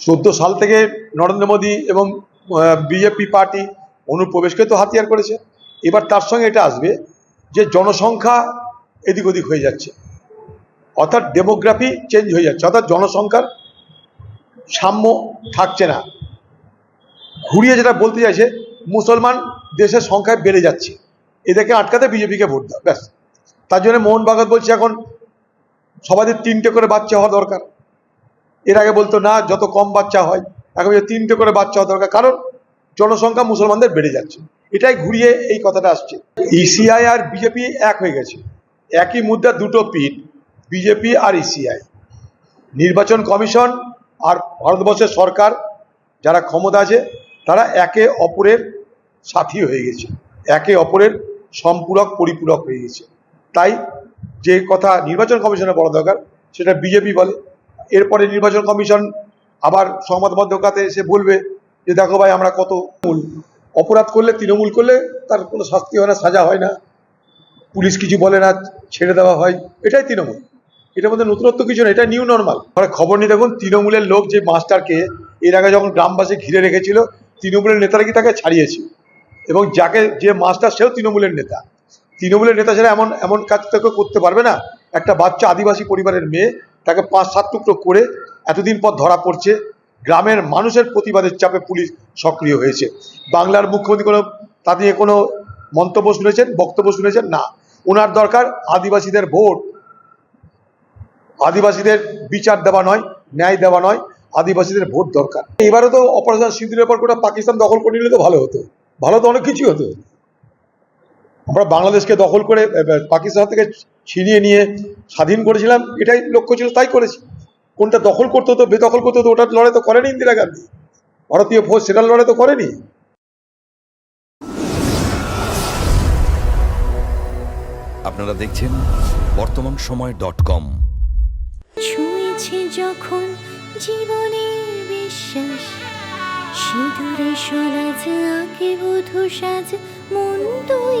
চোদ্দ সাল থেকে নরেন্দ্র মোদী এবং বিজেপি পার্টি অনুপ্রবেশকে তো হাতিয়ার করেছে। এবার তার সঙ্গে এটা আসবে যে জনসংখ্যা এদিক ওদিক হয়ে যাচ্ছে। অর্থাৎ ডেমোগ্রাফি চেঞ্জ হয়ে যাচ্ছে। অর্থাৎ জনসংখ্যার সাম্য থাকছে না। ঘুরিয়ে যেটা বলতে চাইছে, মুসলমান দেশের সংখ্যায় বেড়ে যাচ্ছে। এদেরকে আটকাতে বিজেপিকে ভোট দাও। ব্যাস। তার জন্য মোহন ভাগবত বলছে এখন সবাদের তিনটে করে বাচ্চা হওয়া দরকার। এর আগে বলতো, না, যত কম বাচ্চা হয়, এখন বলছে তিনটে করে বাচ্চা হওয়া দরকার। কারণ জনসংখ্যা মুসলমানদের বেড়ে যাচ্ছে। এটাই ঘুরিয়ে এই কথাটা আসছে। ইসিআই আর বিজেপি এক হয়ে গেছে। একই মুদ্রা, দুটো পিঠ বিজেপি আর ইসিআই নির্বাচন কমিশন আর ভারতবর্ষের সরকার যারা ক্ষমতা আছে, তারা একে অপরের সাথী হয়ে গেছে। একে অপরের সম্পূরক, পরিপূরক হয়ে গেছে। তাই যে কথা নির্বাচন কমিশনে বলা দরকার, সেটা বিজেপি বলে। এরপরে নির্বাচন কমিশন আবার সংবাদ মাধ্যমে এসে বলবে যে, দেখো ভাই, আমরা কত মূল। অপরাধ করলে, তৃণমূল করলে তার কোনো শাস্তি হয় না, সাজা হয় না। পুলিশ কিছু বলে না, ছেড়ে দেওয়া হয়। এটাই তৃণমূল। এটার মধ্যে নতুনত্ব কিছু না এটা নিউ নর্মাল মানে খবর নিয়ে দেখুন, তৃণমূলের লোক যে মাস্টারকে এর আগে যখন গ্রামবাসী ঘিরে রেখেছিল, তৃণমূলের নেতারা কি তাকে ছাড়িয়েছে এবং যাকে যে মাস্টার, সেও তৃণমূলের নেতা। তৃণমূলের নেতা ছাড়া এমন এমন কাজ তো কেউ করতে পারবে না। একটা বাচ্চা আদিবাসী পরিবারের মেয়ে তাকে পাঁচ সাত টুকরো করে এতদিন পর ধরা পড়ছে। গ্রামের মানুষের প্রতিবাদের চাপে পুলিশ সক্রিয় হয়েছে। বাংলার মুখ্যমন্ত্রী কোনো, তা নিয়ে কোনো মন্তব্য শুনেছেন, বক্তব্য শুনেছেন? না। ওনার দরকার আদিবাসীদের ভোট। আদিবাসীদের বিচার দেওয়া নয়, ন্যায় দেওয়া নয়, আদিবাসীদের ভোট দরকার। এবারে তো অপারেশন সিঁদুরের পর গোটা পাকিস্তান দখল করে নিলে তো ভালো হতো। ভালো তো অনেক কিছুই হতো। আমরা বাংলাদেশকে দখল করে পাকিস্তান থেকে ছিনিয়ে নিয়ে স্বাধীন করেছিলাম এটাই লক্ষ্য ছিল তাই করেছি। কোনটা দখল করতে হতো বেদখল করতে হতো ওটার লড়াই তো করেনি ইন্দিরা গান্ধী। ভারতীয় ফৌজ সেটার লড়াই তো করেনি। আপনারা দেখছেন বর্তমান সময় ডট কম। ছুঁয়েছে যখন জীবনের বিশ্বাস সিঁদুরে সরাজ আঁকে বধু সাজ মন তুই